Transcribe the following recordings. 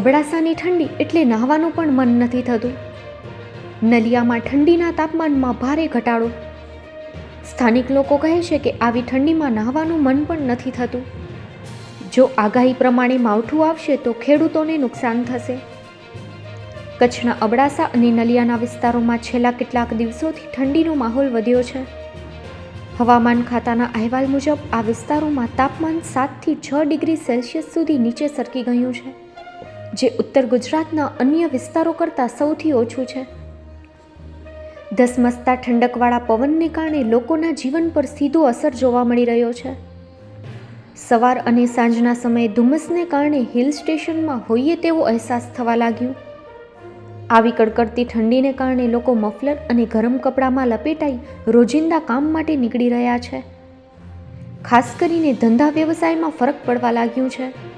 અબડાસાની ઠંડી એટલે નહાવાનું પણ મન નથી થતું. નલિયામાં ઠંડીના તાપમાનમાં ભારે ઘટાડો. સ્થાનિક લોકો કહે છે કે આવી ઠંડીમાં નહાવાનું મન પણ નથી થતું. જો આગાહી પ્રમાણે માવઠું આવશે તો ખેડૂતોને નુકસાન થશે. કચ્છના અબડાસા અને નલિયાના વિસ્તારોમાં છેલ્લા કેટલાક દિવસોથી ઠંડીનો માહોલ વધ્યો છે. હવામાન ખાતાના અહેવાલ મુજબ આ વિસ્તારોમાં તાપમાન સાતથી છ ડિગ્રી સેલ્સિયસ સુધી નીચે સરકી ગયું છે. જે ઉત્તર ગુજરાતના અન્ય વિસ્તારો કરતાં સૌથી ઓછું છે. ધસમસતા ઠંડકવાળા પવનને કારણે લોકોના જીવન પર સીધો અસર જોવા મળી રહ્યો છે. સવાર અને સાંજના સમયે ધુમ્મસને કારણે હિલ સ્ટેશનમાં હોઈએ તેવો અહેસાસ થવા લાગ્યો. આવી કડકડતી ઠંડીને કારણે લોકો મફલર અને ગરમ કપડામાં લપેટાઈ રોજિંદા કામ માટે નીકળી રહ્યા છે. ખાસ કરીને ધંધા વ્યવસાયમાં ફરક પડવા લાગ્યું છે.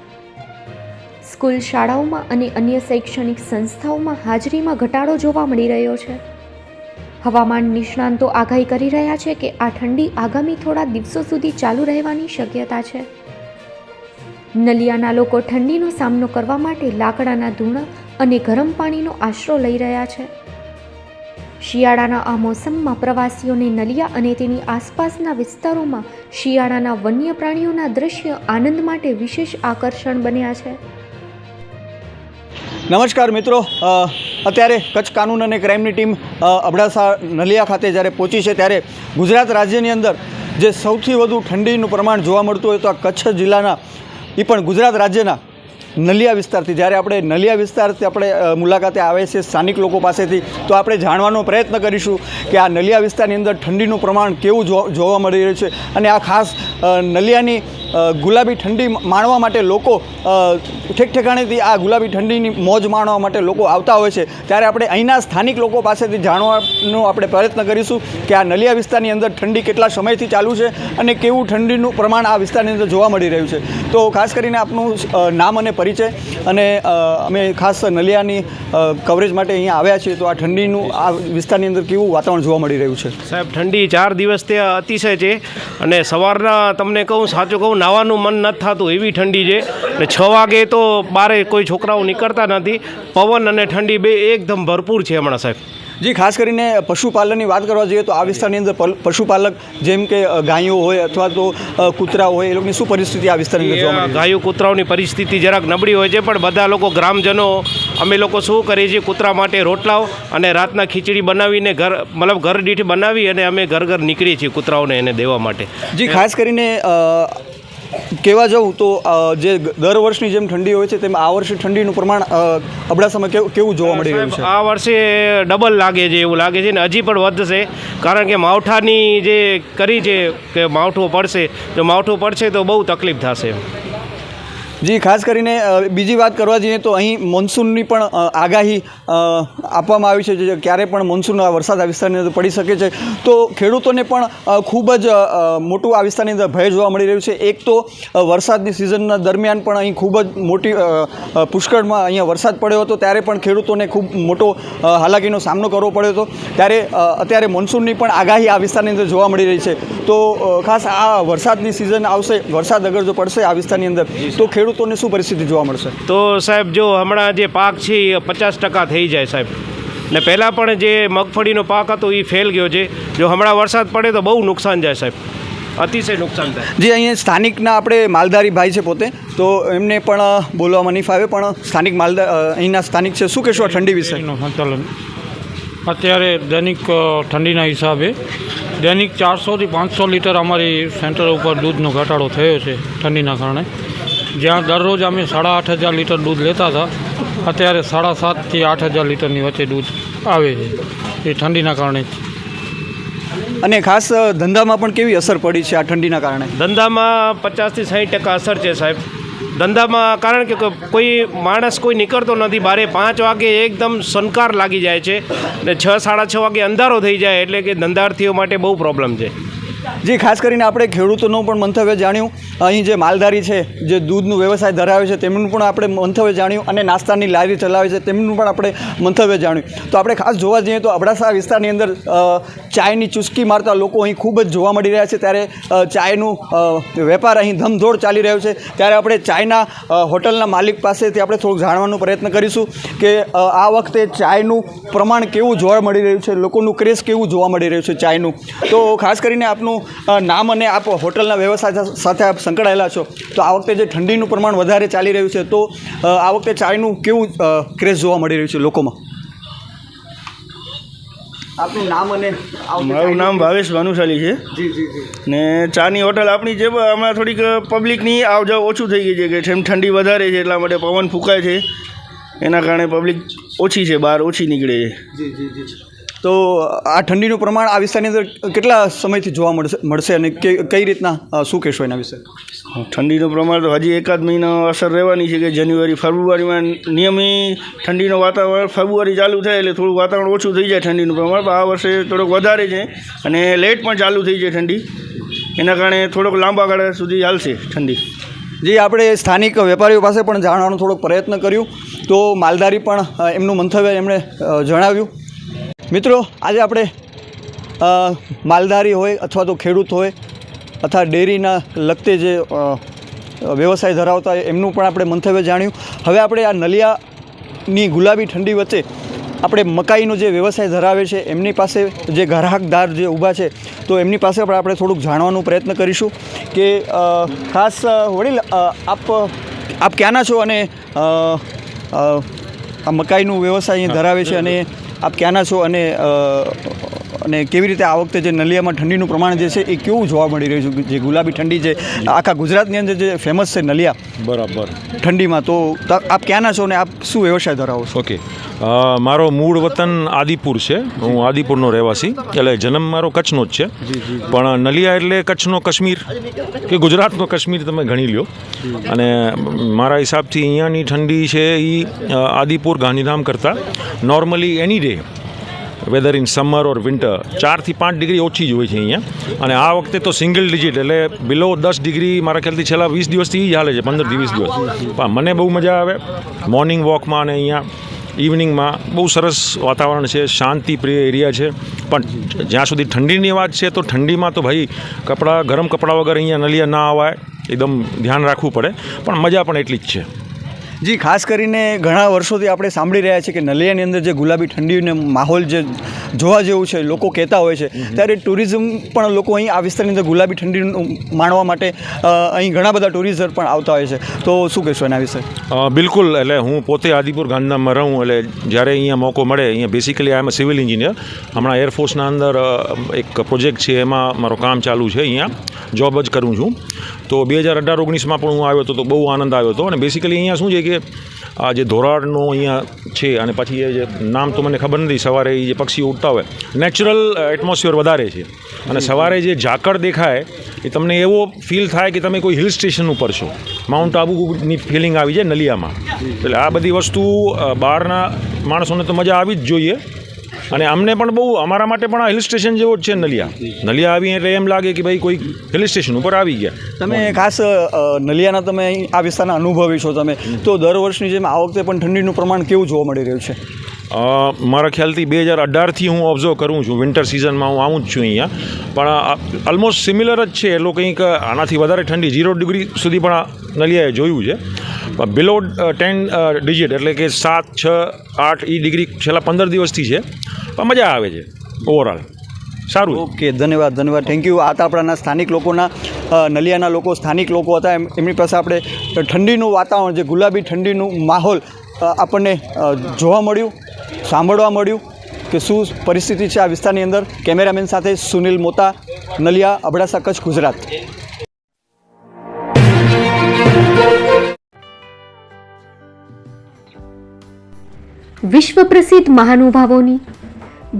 સ્કૂલ શાળાઓમાં અને અન્ય શૈક્ષણિક સંસ્થાઓમાં હાજરીમાં ઘટાડો જોવા મળી રહ્યો છે. હવામાન નિષ્ણાંતો આગાહી કરી રહ્યા છે કે આ ઠંડી આગામી થોડા દિવસો સુધી ચાલુ રહેવાની શક્યતા છે. નલિયાના લોકો ઠંડીનો સામનો કરવા માટે લાકડાના ધૂણા અને ગરમ પાણીનો આશરો લઈ રહ્યા છે. શિયાળાના આ મોસમમાં પ્રવાસીઓને નલિયા અને તેની આસપાસના વિસ્તારોમાં શિયાળાના વન્ય પ્રાણીઓના દ્રશ્ય આનંદ માટે વિશેષ આકર્ષણ બન્યા છે. નમસ્કાર મિત્રો. અત્યારે કચ્છ કાનૂન અને ક્રાઇમની ટીમ અબડાસા નલિયા ખાતે જ્યારે પહોંચી છે, ત્યારે ગુજરાત રાજ્યની અંદર જે સૌથી વધુ ઠંડીનું પ્રમાણ જોવા મળતું હોય તો આ કચ્છ જિલ્લાના એ પણ ગુજરાત રાજ્યના નલિયા વિસ્તારથી. જ્યારે આપણે નલિયા વિસ્તારથી આપણે મુલાકાતે આવે છે સ્થાનિક લોકો પાસેથી, તો આપણે જાણવાનો પ્રયત્ન કરીશું કે આ નલિયા વિસ્તારની અંદર ઠંડીનું પ્રમાણ કેવું જોવા મળી રહ્યું છે. અને આ ખાસ નલિયાની ગુલાબી ઠંડી માણવા માટે લોકો ઠેક ઠેકાણેથી આ ગુલાબી ઠંડીની મોજ માણવા માટે લોકો આવતા હોય છે. ત્યારે આપણે અહીંના સ્થાનિક લોકો પાસેથી જાણવાનો આપણે પ્રયત્ન કરીશું કે આ નલિયા વિસ્તારની અંદર ઠંડી કેટલા સમયથી ચાલુ છે અને કેવું ઠંડીનું પ્રમાણ આ વિસ્તારની અંદર જોવા મળી રહ્યું છે. તો ખાસ કરીને આપનું નામ અને પરિચય અને અમે ખાસ નલિયાની કવરેજ માટે અહીંયા આવ્યા છીએ તો આ ઠંડીનું, આ વિસ્તારની અંદર કેવું વાતાવરણ જોવા મળી રહ્યું છે? સાહેબ, ઠંડી ચાર દિવસ ત્યાં અતિશય છે અને સવારના તમને કહું, સાચું કહું નાવાનું મન નથી થતું એવી ઠંડી છે. ને છ વાગે તો બારે કોઈ છોકરાઓ નીકળતા નથી. પવન અને ઠંડી બે એકદમ ભરપૂર છે હમણાં સાહેબ. જી ખાસ કરીને પશુપાલનની વાત કરવા જઈએ તો આ વિસ્તારની અંદર પશુપાલક જેમ કે ગાયો હોય અથવા તો કૂતરા હોય એ લોકોની શું પરિસ્થિતિ આ વિસ્તારની અંદર ગાયો કૂતરાઓની પરિસ્થિતિ જરાક નબળી હોય છે પણ બધા લોકો ગ્રામજનો અમે લોકો શું કરીએ છીએ કૂતરા માટે રોટલાઓ અને રાતના ખીચડી બનાવીને ઘર મતલબ ઘર દીઠ બનાવી અને અમે ઘર ઘર નીકળીએ છીએ કૂતરાઓને એને દેવા માટે. જી ખાસ કરીને કહેવા જાઉં તો જે દર વર્ષની જેમ ઠંડી હોય છે, તેમ આ વર્ષે ઠંડીનું પ્રમાણ અબડાસામાં કેવું કેવું જોવા મળી રહ્યું છે? આ વર્ષે ડબલ લાગે છે એવું લાગે છે ને હજી પણ વધશે. કારણ કે માવઠાની જે કરી છે કે માવઠું પડશે, જો માવઠું પડશે તો બહુ તકલીફ થશે. જી, ખાસ કરીને બીજી વાત કરવા જઈએ તો અહીં મોન્સૂનની પણ આગાહી આપવામાં આવી છે જે ક્યારે પણ મોન્સૂન આ વરસાદ આ વિસ્તારની અંદર પડી શકે છે. તો ખેડૂતોને પણ ખૂબ જ મોટું આ વિસ્તારની અંદર ભય જોવા મળી રહ્યું છે. એક તો વરસાદની સિઝનના દરમિયાન પણ અહીં ખૂબ જ મોટી પુષ્કળમાં અહીંયા વરસાદ પડ્યો હતો. ત્યારે પણ ખેડૂતોને ખૂબ મોટો હાલાકીનો સામનો કરવો પડ્યો હતો. ત્યારે અત્યારે મોન્સૂનની પણ આગાહી આ વિસ્તારની અંદર જોવા મળી રહી છે. તો ખાસ આ વરસાદની સિઝન આવશે, વરસાદ અગર જો પડશે આ વિસ્તારની અંદર, તો ખેડૂતોને શું પરિસ્થિતિ જોવા મળશે? તો સાહેબ જો હમણાં જે પાક છે એ પચાસ ટકા થઈ જાય સાહેબ. ને પહેલાં પણ જે મગફળીનો પાક હતો એ ફેલ ગયો છે. જો હમણાં વરસાદ પડે તો બહુ નુકસાન જાય સાહેબ. અતિશય નુકસાન થાય. જે અહીંયા સ્થાનિકના આપણે માલધારી ભાઈ છે પોતે તો એમને પણ બોલવામાં નહીં ફાવે પણ સ્થાનિક માલદાર અહીંના સ્થાનિક છે. શું કહેશો ઠંડી વિશે? સંચાલન અત્યારે દૈનિક ઠંડીના હિસાબે દૈનિક ચારસોથી પાંચસો લીટર અમારી સેન્ટર ઉપર દૂધનો ઘટાડો થયો છે ઠંડીના કારણે. જ્યાં દરરોજ અમે સાડા આઠ હજાર લીટર દૂધ લેતા હતા અત્યારે સાડા સાતથી આઠ હજાર લીટરની વચ્ચે દૂધ આવે છે. એ ઠંડીના કારણે. અને ખાસ ધંધામાં પણ કેવી અસર પડી છે આ ઠંડીના કારણે? ધંધામાં પચાસથી સાઠ ટકા અસર છે સાહેબ. ધંધામાં કારણ કે કોઈ માણસ કોઈ નીકળતો નથી બારે પાંચ વાગે એકદમ સનકાર લાગી જાય છે ને છ સાડા છ વાગે અંધારો થઈ જાય એટલે કે ધંધાર્થીઓ માટે બહુ પ્રોબ્લેમ છે. જે ખાસ કરીને આપણે ખેડૂતોનું પણ મંતવ્ય જાણ્યું. અહીં જે માલધારી છે, જે દૂધનું વ્યવસાય ધરાવે છે, તેમનું પણ આપણે મંતવ્ય જાણ્યું અને નાસ્તાની લારી ચલાવે છે, તેમનું પણ આપણે મંતવ્ય જાણ્યું. તો આપણે ખાસ જોવા જઈએ તો અબડાસા વિસ્તારની અંદર ચાયની ચુસ્કી મારતા લોકો અહીં ખૂબ જ જોવા મળી રહ્યા છે. ત્યારે ચાયનું વેપાર અહીં ધમધોળ ચાલી રહ્યો છે. ત્યારે આપણે ચાયના હોટલના માલિક પાસેથી આપણે થોડુંક જાણવાનો પ્રયત્ન કરીશું કે આ વખતે ચાયનું પ્રમાણ કેવું જોવા મળી રહ્યું છે? લોકોનું ક્રેઝ કેવું જોવા મળી રહ્યું છે ચાયનું? તો ખાસ કરીને આપનું નામ અને આપ હોટલના વ્યવસાય સાથે આપ સંકળાયેલા છો. તો આ વખતે જે ઠંડીનું પ્રમાણ વધારે ચાલી રહ્યું છે તો આ વખતે ચાયનું કેવું ક્રેઝ જોવા મળી રહ્યું છે લોકોમાં? આપનું નામ અને મારું નામ ભાવેશ ભાનુશાલી છે. જી જી જી. ને ચાની હોટલ આપણી જે હમણાં થોડીક પબ્લિકની આવ જાવ ઓછું થઈ ગઈ છે કે જેમ ઠંડી વધારે છે એટલા માટે પવન ફૂંકાય છે. એના કારણે પબ્લિક ઓછી છે બહાર ઓછી નીકળે છે. જી જી જી. તો આ ઠંડીનું પ્રમાણ આ વિસ્તારની અંદર કેટલા સમયથી જોવા મળશે મળશે અને કે કઈ રીતના શું કહેશો એના વિશે? ઠંડીનું પ્રમાણ તો હજી એકાદ મહિનો અસર રહેવાની છે કે જાન્યુઆરી ફેબ્રુઆરીમાં નિયમિત ઠંડીનું વાતાવરણ ફેબ્રુઆરી ચાલુ થાય એટલે થોડું વાતાવરણ ઓછું થઈ જાય ઠંડીનું પ્રમાણ પણ આ વર્ષે થોડોક વધારે છે અને લેટ પણ ચાલુ થઈ જાય ઠંડી. એના કારણે થોડોક લાંબા ગાળા સુધી ચાલશે ઠંડી. જે આપણે સ્થાનિક વેપારીઓ પાસે પણ જાણવાનો થોડોક પ્રયત્ન કર્યું. તો માલધારી પણ એમનું મંતવ્ય એમણે જણાવ્યું. મિત્રો આજે આપણે માલધારી હોય અથવા તો ખેડૂત હોય અથવા ડેરીના લગતે જે વ્યવસાય ધરાવતા હોય એમનું પણ આપણે મંતવ્ય જાણ્યું. હવે આપણે આ નલિયાની ગુલાબી ઠંડી વચ્ચે આપણે મકાઈનો જે વ્યવસાય ધરાવે છે એમની પાસે જે ગ્રાહકદાર જે ઊભા છે તો એમની પાસે પણ આપણે થોડુંક જાણવાનો પ્રયત્ન કરીશું કે ખાસ વડીલ આપ આપ ક્યાંના છો અને આ મકાઈનું વ્યવસાય અહીં ધરાવે છે અને આપ ક્યાંના છો અને અને કેવી રીતે આ વખતે જે નલિયામાં ઠંડીનું પ્રમાણ જે છે એ કેવું જોવા મળી રહ્યું છે? જે ગુલાબી ઠંડી છે આખા ગુજરાતની અંદર જે ફેમસ છે નલિયા. બરાબર. ઠંડીમાં તો આપ ક્યાંના છો અને આપ શું વ્યવસાય ધરાવો છો? ઓકે. મારો મૂળ વતન આદિપુર છે. હું આદિપુરનો રહેવાસી. એટલે જન્મ મારો કચ્છનો જ છે. પણ નલિયા એટલે કચ્છનો કાશ્મીર કે ગુજરાતનો કાશ્મીર તમે ગણી લ્યો. અને મારા હિસાબથી અહીંયાની ઠંડી છે એ આદિપુર ગાંધીધામ કરતાં. Normally any day weather in summer or winter ચારથી પાંચ ડિગ્રી ઓછી જ હોય છે અહીંયા. અને આ વખતે તો સિંગલ ડિજિટ એટલે બિલો દસ ડિગ્રી મારા ખ્યાલથી છેલ્લા વીસ દિવસથી જ હાલે છે પંદરથી વીસ દિવસ. પણ મને બહુ મજા આવે મોર્નિંગ વોકમાં અને અહીંયા ઇવનિંગમાં બહુ સરસ વાતાવરણ છે, શાંતિ પ્રિય એરિયા છે. પણ જ્યાં સુધી ઠંડીની વાત છે, તો ઠંડીમાં તો ભાઈ કપડાં, ગરમ કપડાં વગર અહીંયા નલિયા ના આવાય, એકદમ ધ્યાન રાખવું પડે. પણ મજા પણ એટલી જ છે. જી ખાસ કરીને ઘણા વર્ષોથી આપણે સાંભળી રહ્યા છીએ કે નલિયાની અંદર જે ગુલાબી ઠંડીનો માહોલ જે જોવા જેવું છે લોકો કહેતા હોય છે ત્યારે ટુરિઝમ પણ લોકો અહીં આ વિસ્તારની અંદર ગુલાબી ઠંડીનું માણવા માટે અહીં ઘણા બધા ટુરિઝમ પણ આવતા હોય છે. તો શું કહેશો એના વિશે? બિલકુલ એટલે હું પોતે આદિપુર ગાંધીધામમાં રહું એટલે જ્યારે અહીંયા મોકો મળે અહીંયા basically I am civil engineer હમણાં એરફોર્સના અંદર એક પ્રોજેક્ટ છે એમાં મારો કામ ચાલુ છે અહીંયા. જોબ જ કરું છું. તો બે હજાર અઢાર ઓગણીસમાં પણ હું આવ્યો હતો તો બહુ આનંદ આવ્યો હતો. અને બેસિકલી અહીંયા શું છે કે આ જે ધોરાડનો અહીંયા છે અને પછી એ જે નામ તો મને ખબર નથી સવારે એ જે પક્ષીઓ ઉડતા હોય નેચરલ એટમોસ્ફિયર વધારે છે. અને સવારે જે ઝાકળ દેખાય એ તમને એવો ફીલ થાય કે તમે કોઈ હિલ સ્ટેશન ઉપર છો. માઉન્ટ આબુની ફિલિંગ આવી જાય નલિયામાં. એટલે આ બધી વસ્તુ બહારના માણસોને તો મજા આવી જ જોઈએ. અને અમને પણ બહુ અમારા માટે પણ આ હિલ સ્ટેશન જેવો જ છે નલિયા. નલિયા આવી એટલે એમ લાગે કે ભાઈ કોઈ હિલ સ્ટેશન ઉપર આવી ગયા. તમે ખાસ નલિયાના તમે આ વિસ્તારના અનુભવી છો તમે. તો દર વર્ષની જેમ આ વખતે પણ ઠંડીનું પ્રમાણ કેવું જોવા મળી રહ્યું છે? મારા ખ્યાલથી બે હજાર અઢારથી હું ઓબ્ઝર્વ કરું છું. વિન્ટર સિઝનમાં હું આવું જ છું અહીંયા. પણ ઓલમોસ્ટ સિમિલર જ છે. એટલો કંઈક આનાથી વધારે ઠંડી ઝીરો ડિગ્રી સુધી પણ નલિયાએ જોયું છે. પણ બિલો ટેન ડિજિટ એટલે કે સાત, છ, આઠ એ ડિગ્રી છેલ્લા પંદર દિવસથી છે. પણ મજા આવે છે. ઓવરઓલ સારું ઓકે, ધન્યવાદ ધન્યવાદ. થેન્ક યુ આ તો આપણાના સ્થાનિક લોકોના નલિયાના લોકો, સ્થાનિક લોકો હતા. એમ, એમની પાસે આપણે ઠંડીનું વાતાવરણ, જે ગુલાબી ઠંડીનું માહોલ આપણને જોવા મળ્યું. સાંભળવા મળ્યું કે શું પરિસ્થિતિ છે આ વિસ્તારની અંદર? કેમેરામેન સાથે સુનિલ મોતા, નલિયા અબડાસા, કચ્છ, ગુજરાત. વિશ્વ પ્રસિદ્ધ મહાનુભાવોની,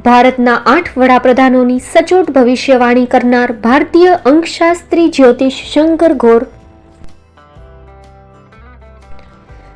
ભારતના આઠ વડાપ્રધાનોની સચોટ ભવિષ્યવાણી કરનાર ભારતીય અંકશાસ્ત્રી જ્યોતિષ શંકર ઘોર